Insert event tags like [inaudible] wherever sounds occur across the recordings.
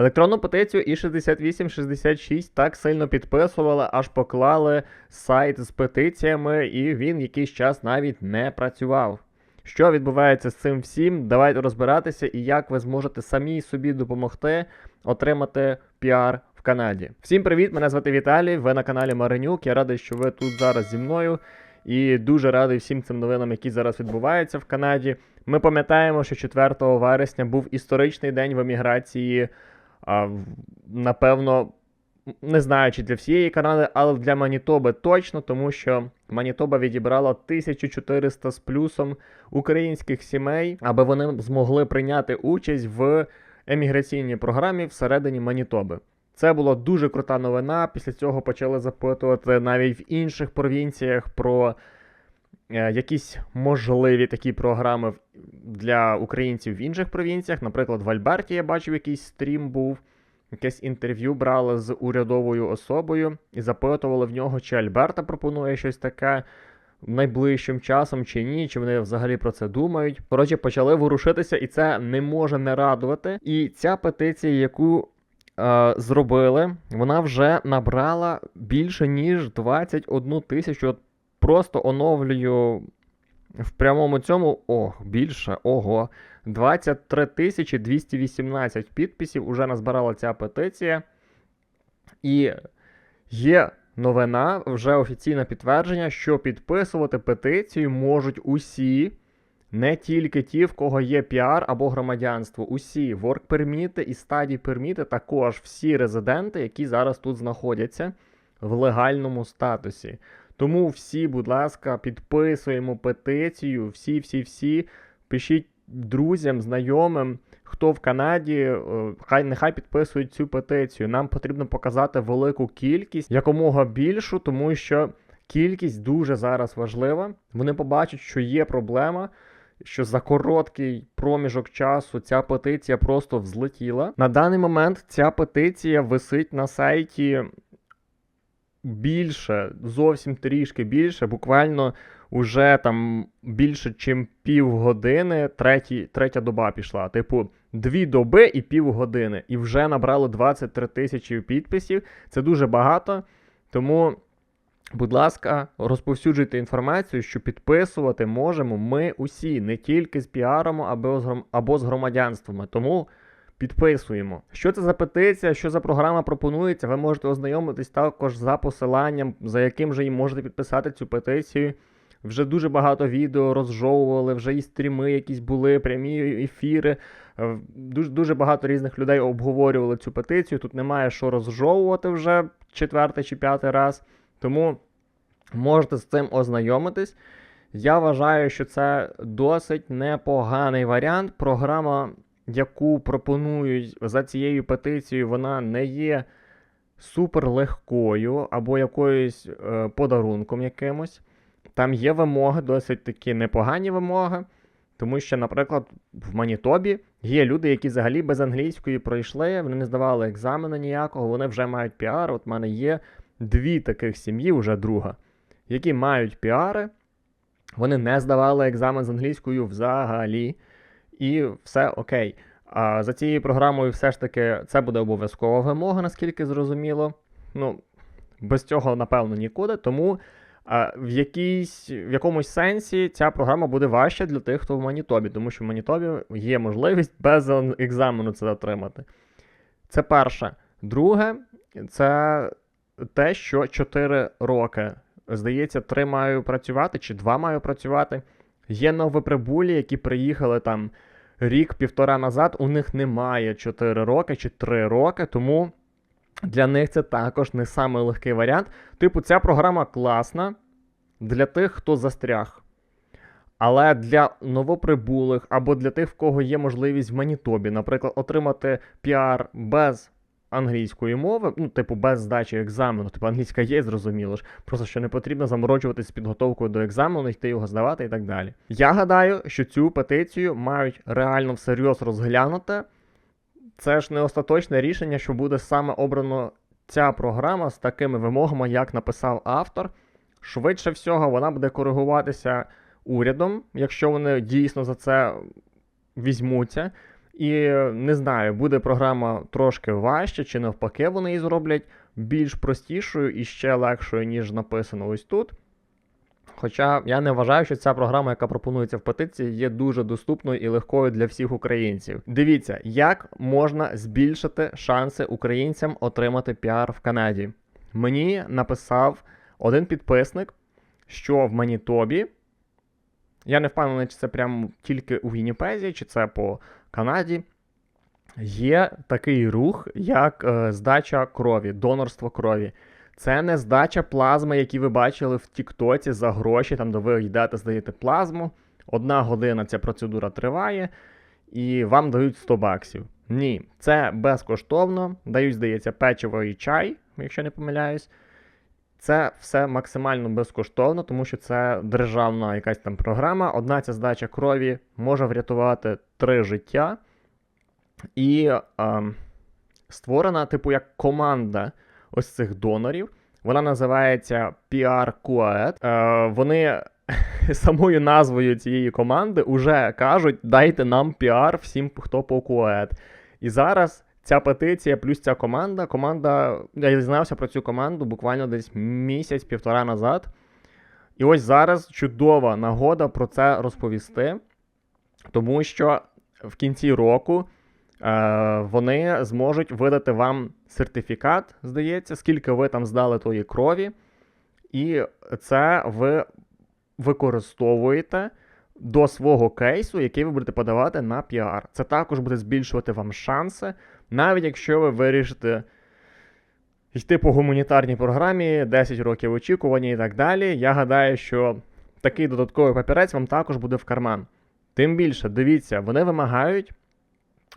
Електронну петицію і 6866 так сильно підписували, аж поклали сайт з петиціями, і він якийсь час навіть не працював. Що відбувається з цим всім? Давайте розбиратися і як ви зможете самі собі допомогти отримати піар в Канаді. Всім привіт! Мене звати Віталій. Ви на каналі Маринюк. Я радий, що ви тут зараз зі мною. І дуже радий всім цим новинам, які зараз відбуваються в Канаді. Ми пам'ятаємо, що 4 вересня був історичний день в еміграції. А, напевно, не знаю, чи для всієї Канади, але для Манітоби точно, тому що Манітоба відібрала 1400 з плюсом українських сімей, аби вони змогли прийняти участь в еміграційній програмі всередині Манітоби. Це була дуже крута новина. Після цього почали запитувати навіть в інших провінціях про якісь можливі такі програми для українців в інших провінціях. Наприклад, в Альберті я бачив якийсь стрім був, якесь інтерв'ю брали з урядовою особою і запитували в нього, чи Альберта пропонує щось таке. Найближчим часом чи ні, чи вони взагалі про це думають. Коротше, почали ворушитися, і це не може не радувати. І ця петиція, яку е, зробили, вона вже набрала більше ніж 21 тисячу. Просто оновлюю в прямому цьому. О, більше, ого. 23 тисячі 218 підписів уже назбирала ця петиція. І є новина, вже офіційне підтвердження, що підписувати петицію можуть усі, не тільки ті, в кого є піар або громадянство. Усі work перміти і стадії перміти, також всі резиденти, які зараз тут знаходяться в легальному статусі. Тому всі, будь ласка, підписуємо петицію, всі, всі, всі. Пишіть друзям, знайомим, хто в Канаді, е, хай нехай підписують цю петицію. Нам потрібно показати велику кількість, якомога більшу, тому що кількість дуже зараз важлива. Вони побачать, що є проблема. Що за короткий проміжок часу ця петиція просто взлетіла. На даний момент ця петиція висить на сайті більше, зовсім трішки більше, буквально уже там більше, ніж півгодини, треті, третя доба пішла. Типу, дві доби і півгодини. І вже набрало 23 тисячі підписів. Це дуже багато. Тому, будь ласка, розповсюджуйте інформацію, що підписувати можемо ми усі, не тільки з піаром або з, громадянствами. Тому підписуємо. Що це за петиція, що за програма пропонується, ви можете ознайомитись також за посиланням, за яким же і можете підписати цю петицію. Вже дуже багато відео розжовували, вже і стріми якісь були, прямі ефіри. Е, Дуже, дуже багато різних людей обговорювали цю петицію. Тут немає що розжовувати вже четвертий чи п'ятий раз. Тому можете з цим ознайомитись. Я вважаю, що це досить непоганий варіант. Програма, яку пропонують за цією петицією, вона не є супер легкою або якоюсь е, подарунком якимось. Там є вимоги, досить такі непогані вимоги. Тому що, наприклад, в Манітобі є люди, які взагалі без англійської пройшли, вони не здавали екзамену ніякого, вони вже мають піар. От в мене є дві таких сім'ї, вже друга, які мають піари, вони не здавали екзамен з англійською взагалі, і все окей. А за цією програмою все ж таки це буде обов'язкова вимога, наскільки зрозуміло. Ну, без цього, напевно, нікуди. Тому а, в, якійсь, в якомусь сенсі ця програма буде важча для тих, хто в Манітобі, тому що в Манітобі є можливість без екзамену це отримати. Це перше. Друге, це те, що 4 роки. Здається, 3 маю працювати, чи 2 маю працювати. Є новоприбулі, які приїхали там рік-півтора назад, у них немає 4 роки чи 3 роки, тому для них це також не самий легкий варіант. Типу, ця програма класна для тих, хто застряг. Але для новоприбулих або для тих, в кого є можливість в Манітобі, наприклад, отримати піар без англійської мови, ну, типу, без здачі екзамену, типу англійська є, зрозуміло ж. Просто що не потрібно заморочуватись з підготовкою до екзамену, йти його здавати і так далі. Я гадаю, що цю петицію мають реально всерйоз розглянути. Це ж не остаточне рішення, що буде саме обрано ця програма з такими вимогами, як написав автор. Швидше всього, вона буде коригуватися урядом, якщо вони дійсно за це візьмуться. І не знаю, буде програма трошки важче, чи навпаки, вони її зроблять більш простішою і ще легшою, ніж написано ось тут. Хоча я не вважаю, що ця програма, яка пропонується в петиції, є дуже доступною і легкою для всіх українців. Дивіться, як можна збільшити шанси українцям отримати піар в Канаді. Мені написав один підписник, що в Манітобі. Я не впевнений, чи це прямо тільки у Вінніпезі, чи це по Канаді. Є такий рух, як е, здача крові, донорство крові. Це не здача плазми, які ви бачили в Тіктоці за гроші, там де ви йдете, здаєте плазму. Одна година ця процедура триває, і вам дають 100 баксів. Ні, це безкоштовно. Дають, здається, печиво і чай, якщо не помиляюсь. Це все максимально безкоштовно, тому що це державна якась там програма. Одна ця здача крові може врятувати три життя. І е, створена, типу, як команда ось цих донорів. Вона називається PR Quaet. Е, вони [laughs] самою назвою цієї команди вже кажуть: дайте нам піар всім, хто по Quaet. І зараз ця петиція плюс ця команда. Команда, я дізнався про цю команду буквально десь місяць-півтора назад. І ось зараз чудова нагода про це розповісти, тому що в кінці року. Е, вони зможуть видати вам сертифікат, здається, скільки ви там здали тої крові, і це ви використовуєте до свого кейсу, який ви будете подавати на піар. Це також буде збільшувати вам шанси, навіть якщо ви вирішите йти по гуманітарній програмі, 10 років очікування і так далі. Я гадаю, що такий додатковий папірець вам також буде в карман. Тим більше, дивіться, вони вимагають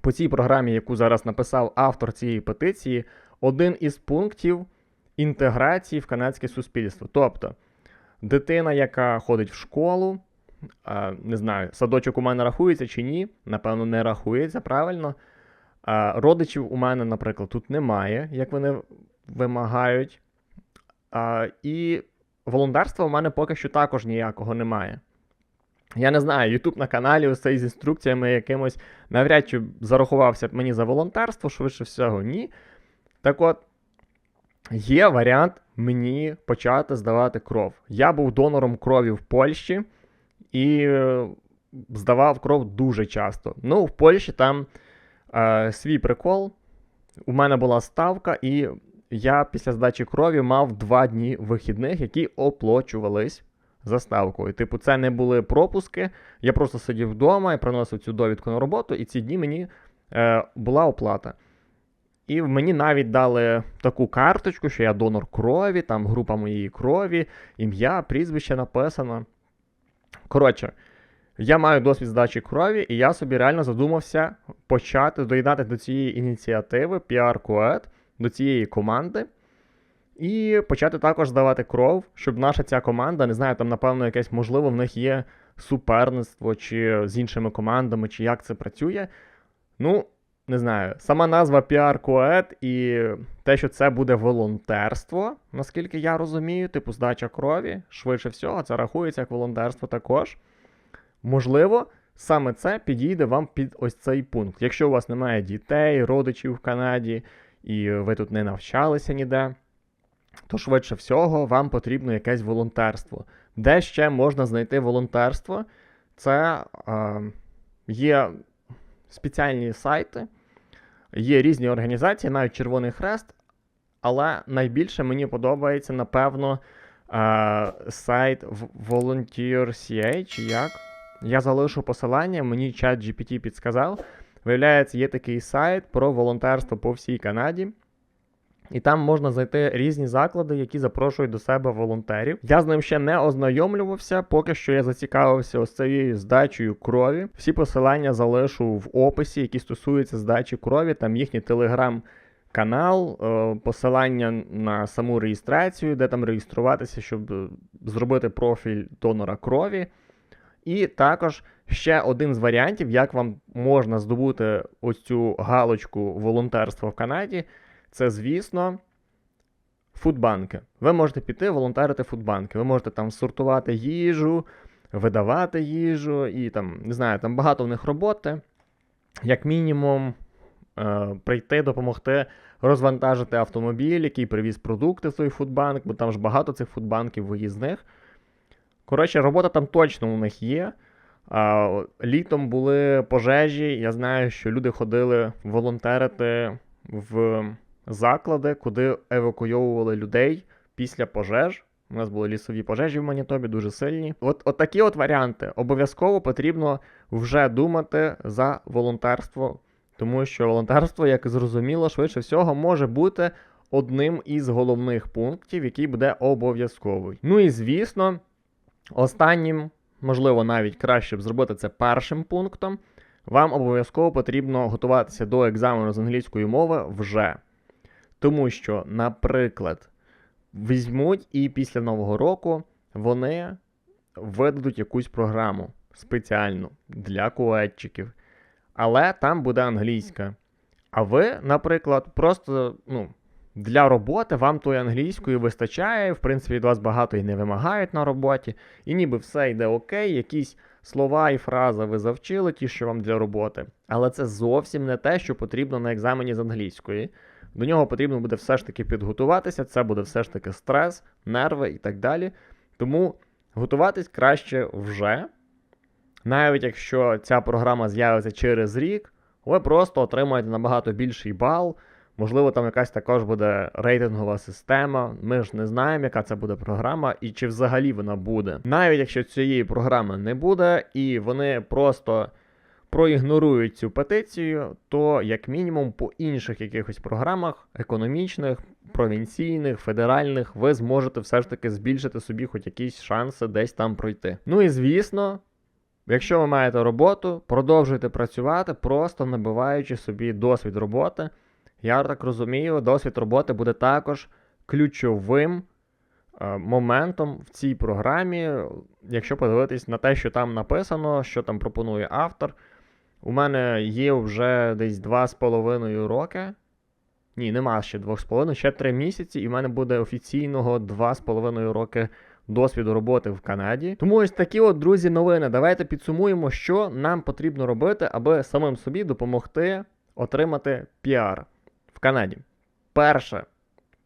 по цій програмі, яку зараз написав автор цієї петиції, один із пунктів інтеграції в канадське суспільство. Тобто дитина, яка ходить в школу, не знаю, садочок у мене рахується чи ні, напевно, не рахується правильно. Родичів у мене, наприклад, тут немає, як вони вимагають. І волонтерства у мене поки що також ніякого немає. Я не знаю, YouTube на каналі цей з інструкціями якимось навряд чи зарахувався мені за волонтерство, швидше всього, ні. Так от, є варіант мені почати здавати кров. Я був донором крові в Польщі і е, здавав кров дуже часто. Ну, в Польщі там е, свій прикол. У мене була ставка, і я після здачі крові мав два дні вихідних, які оплачувались заставкою. Типу, це не були пропуски. Я просто сидів вдома і приносив цю довідку на роботу, і ці дні мені е, була оплата. І мені навіть дали таку карточку, що я донор крові, там група моєї крові, ім'я, прізвище написано. Коротше, я маю досвід здачі крові, і я собі реально задумався почати доєднати до цієї ініціативи PR Coed, до цієї команди. І почати також здавати кров, щоб наша ця команда, не знаю, там, напевно, якесь, можливо, в них є суперництво чи з іншими командами, чи як це працює. Ну, не знаю, сама назва PR Coed і те, що це буде волонтерство, наскільки я розумію, типу здача крові, швидше всього, це рахується як волонтерство також. Можливо, саме це підійде вам під ось цей пункт. Якщо у вас немає дітей, родичів в Канаді, і ви тут не навчалися ніде то швидше всього вам потрібно якесь волонтерство. Де ще можна знайти волонтерство? Це е, є спеціальні сайти, є різні організації, навіть Червоний Хрест. Але найбільше мені подобається, напевно, е, сайт Volunteer.ca, чи як. Я залишу посилання, мені чат GPT підсказав. Виявляється, є такий сайт про волонтерство по всій Канаді. І там можна знайти різні заклади, які запрошують до себе волонтерів. Я з ним ще не ознайомлювався, поки що я зацікавився ось цією здачею крові. Всі посилання залишу в описі, які стосуються здачі крові, там їхній телеграм-канал, е, посилання на саму реєстрацію, де там реєструватися, щоб е, зробити профіль донора крові. І також ще один з варіантів, як вам можна здобути ось цю галочку волонтерства в Канаді це, звісно, фудбанки. Ви можете піти волонтерити фудбанки. Ви можете там сортувати їжу, видавати їжу, і там, не знаю, там багато в них роботи. як мінімум, е, прийти, допомогти розвантажити автомобіль, який привіз продукти в той фудбанк, бо там ж багато цих фудбанків виїзних. Коротше, робота там точно у них є. Літом були пожежі. Я знаю, що люди ходили волонтерити в заклади, куди евакуйовували людей після пожеж. У нас були лісові пожежі в Манітобі, дуже сильні. От, от такі от варіанти. Обов'язково потрібно вже думати за волонтерство, тому що волонтерство, як зрозуміло, швидше всього може бути одним із головних пунктів, який буде обов'язковий. Ну і звісно, останнім, можливо, навіть краще б зробити це першим пунктом. Вам обов'язково потрібно готуватися до екзамену з англійської мови вже. Тому що, наприклад, візьмуть і після Нового року вони видадуть якусь програму спеціальну для куетчиків, але там буде англійська. А ви, наприклад, просто ну, для роботи вам тої англійської вистачає, в принципі, від вас багато і не вимагають на роботі, і ніби все йде окей, якісь слова і фрази ви завчили, ті, що вам для роботи. Але це зовсім не те, що потрібно на екзамені з англійської. До нього потрібно буде все ж таки підготуватися, це буде все ж таки стрес, нерви і так далі. Тому готуватись краще вже. Навіть якщо ця програма з'явиться через рік, ви просто отримаєте набагато більший бал. Можливо, там якась також буде рейтингова система. Ми ж не знаємо, яка це буде програма і чи взагалі вона буде. Навіть якщо цієї програми не буде, і вони просто проігнорують цю петицію, то як мінімум по інших якихось програмах економічних, провінційних, федеральних, ви зможете все ж таки збільшити собі хоч якісь шанси десь там пройти. Ну і звісно. Якщо ви маєте роботу, продовжуйте працювати, просто набиваючи собі досвід роботи. Я так розумію, досвід роботи буде також ключовим е, моментом в цій програмі, якщо подивитись на те, що там написано, що там пропонує автор. У мене є вже десь 2,5 роки. Ні, нема ще 2,5, ще 3 місяці, і в мене буде офіційного 2,5 роки досвіду роботи в Канаді. Тому ось такі от, друзі, новини. Давайте підсумуємо, що нам потрібно робити, аби самим собі допомогти отримати піар Канаді. Перше.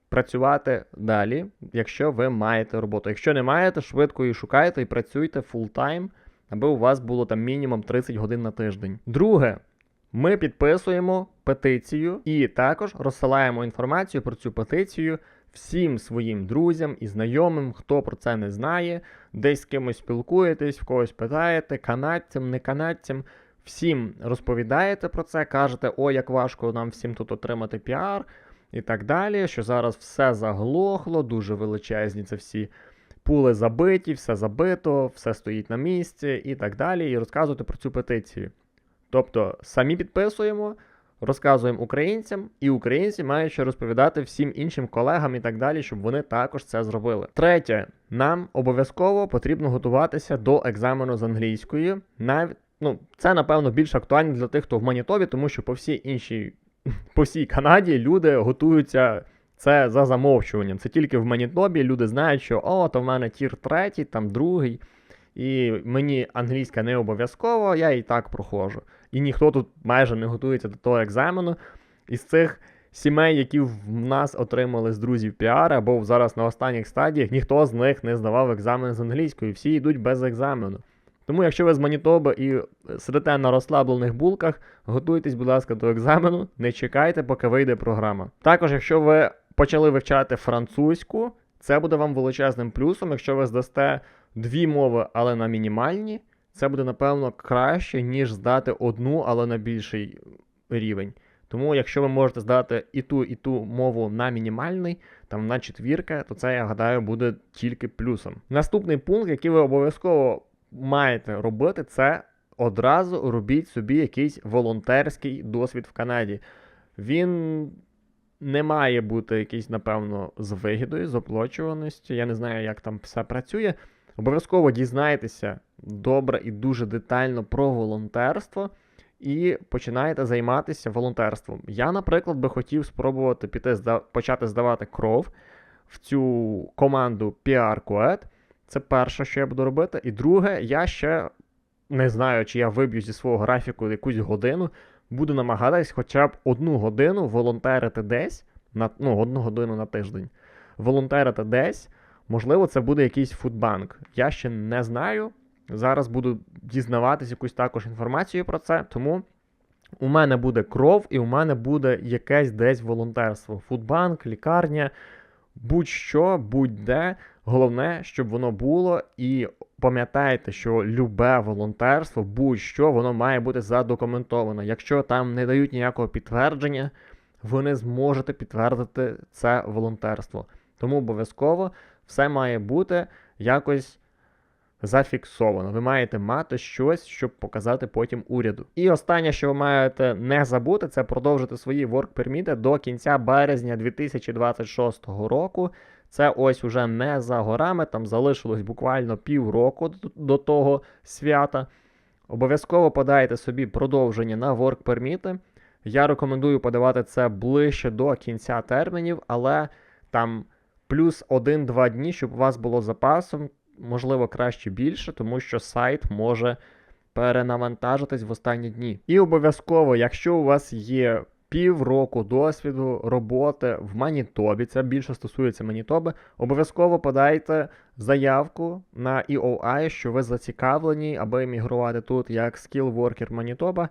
Працювати далі, якщо ви маєте роботу. Якщо не маєте, швидко її шукайте і працюйте фултайм, аби у вас було там мінімум 30 годин на тиждень. Друге, ми підписуємо петицію і також розсилаємо інформацію про цю петицію всім своїм друзям і знайомим, хто про це не знає, десь з кимось спілкуєтесь, в когось питаєте, канадцям, не канадцям. Всім розповідаєте про це, кажете, о, як важко нам всім тут отримати піар і так далі. Що зараз все заглохло, дуже величезні це всі пули забиті, все забито, все стоїть на місці і так далі. І розказуєте про цю петицію. Тобто самі підписуємо, розказуємо українцям, і українці мають ще розповідати всім іншим колегам і так далі, щоб вони також це зробили. Третє, нам обов'язково потрібно готуватися до екзамену з англійської. Навіть ну, це напевно більш актуально для тих, хто в Манітобі, тому що по всій іншій, [laughs] по всій Канаді люди готуються. Це за замовчуванням. Це тільки в Манітобі люди знають, що о, то в мене тір третій, там другий, і мені англійська не обов'язково, я і так проходжу. І ніхто тут майже не готується до того екзамену. Із цих сімей, які в нас отримали з друзів піар, або зараз на останніх стадіях, ніхто з них не здавав екзамен з англійської, всі йдуть без екзамену. Тому, якщо ви з Манітоби і сидите на розслаблених булках, готуйтесь, будь ласка, до екзамену, не чекайте, поки вийде програма. Також, якщо ви почали вивчати французьку, це буде вам величезним плюсом, якщо ви здасте дві мови, але на мінімальні, це буде, напевно, краще, ніж здати одну, але на більший рівень. Тому, якщо ви можете здати і ту, і ту мову на мінімальний, там на четвірка, то це, я гадаю, буде тільки плюсом. Наступний пункт, який ви обов'язково маєте робити, це одразу робіть собі якийсь волонтерський досвід в Канаді. Він не має бути якийсь, напевно, з вигідою, з оплачуваністю. Я не знаю, як там все працює. Обов'язково дізнайтеся добре і дуже детально про волонтерство і починаєте займатися волонтерством. Я, наприклад, би хотів спробувати піти почати здавати кров в цю команду PR Quet. Це перше, що я буду робити. І друге, я ще не знаю, чи я виб'ю зі свого графіку якусь годину. буду намагатись хоча б одну годину волонтерити десь, на, ну, одну годину на тиждень. Волонтерити десь, можливо, це буде якийсь фудбанк. Я ще не знаю. Зараз буду дізнаватись якусь також інформацію про це, тому у мене буде кров і у мене буде якесь десь волонтерство. Фудбанк, лікарня, будь-що, будь-де. Головне, щоб воно було, і пам'ятайте, що любе волонтерство, будь-що, воно має бути задокументовано. Якщо там не дають ніякого підтвердження, ви не зможете підтвердити це волонтерство. Тому обов'язково все має бути якось зафіксовано. Ви маєте мати щось, щоб показати потім уряду. І останнє, що ви маєте не забути, це продовжити свої work permit до кінця березня 2026 року. Це ось уже не за горами, там залишилось буквально півроку до- того свята. Обов'язково подайте собі продовження на work permit. Я рекомендую подавати це ближче до кінця термінів, але там плюс 1-2 дні, щоб у вас було запасом, можливо, краще більше, тому що сайт може перенавантажитись в останні дні. І обов'язково, якщо у вас є півроку досвіду роботи в Манітобі, це більше стосується Манітоби, обов'язково подайте заявку на EOI, що ви зацікавлені, аби емігрувати тут як Worker Манітоба,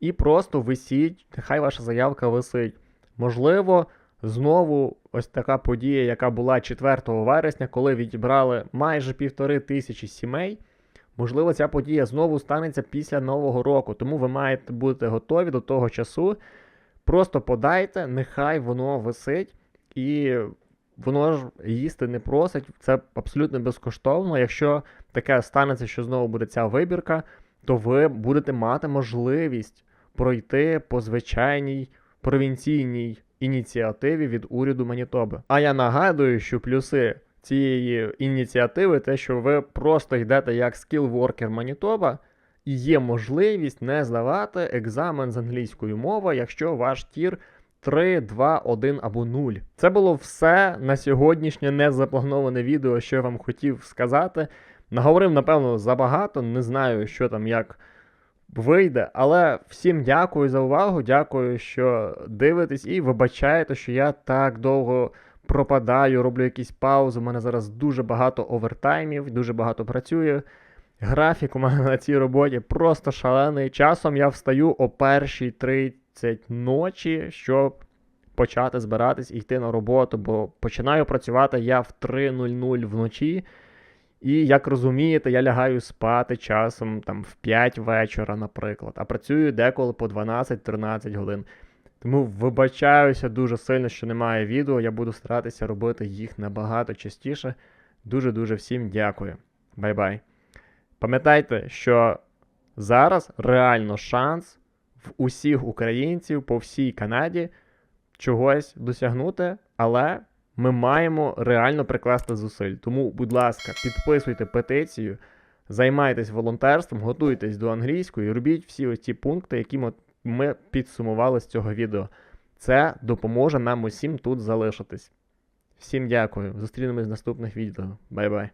і просто висіть, нехай ваша заявка висить. Можливо, знову ось така подія, яка була 4 вересня, коли відібрали майже півтори тисячі сімей. Можливо, ця подія знову станеться після Нового року, тому ви маєте бути готові до того часу. Просто подайте, нехай воно висить, і воно ж їсти не просить. Це абсолютно безкоштовно. Якщо таке станеться, що знову буде ця вибірка, то ви будете мати можливість пройти по звичайній провінційній ініціативі від уряду Манітоби. А я нагадую, що плюси цієї ініціативи те, що ви просто йдете як скіл-воркер Манітоба, і є можливість не здавати екзамен з англійської мови, якщо ваш тір 3, 2, 1 або 0. Це було все на сьогоднішнє незаплановане відео, що я вам хотів сказати. Наговорив, напевно, забагато, не знаю, що там як вийде. Але всім дякую за увагу. Дякую, що дивитесь, і вибачаєте, що я так довго пропадаю, роблю якісь паузи. У мене зараз дуже багато овертаймів, дуже багато працюю. Графік у мене [laughs] на цій роботі просто шалений. Часом я встаю о першій 30 ночі, щоб почати збиратись і йти на роботу, бо починаю працювати я в 3.00 вночі. І як розумієте, я лягаю спати часом там в 5 вечора, наприклад, а працюю деколи по 12-13 годин. Тому вибачаюся дуже сильно, що немає відео. Я буду старатися робити їх набагато частіше. Дуже-дуже всім дякую. Бай-бай. Пам'ятайте, що зараз реально шанс в усіх українців по всій Канаді чогось досягнути, але ми маємо реально прикласти зусиль. Тому, будь ласка, підписуйте петицію, займайтесь волонтерством, готуйтесь до англійської, робіть всі ось ці пункти, які ми підсумували з цього відео. Це допоможе нам усім тут залишитись. Всім дякую. Зустрінемось в наступних відео. Бай-бай.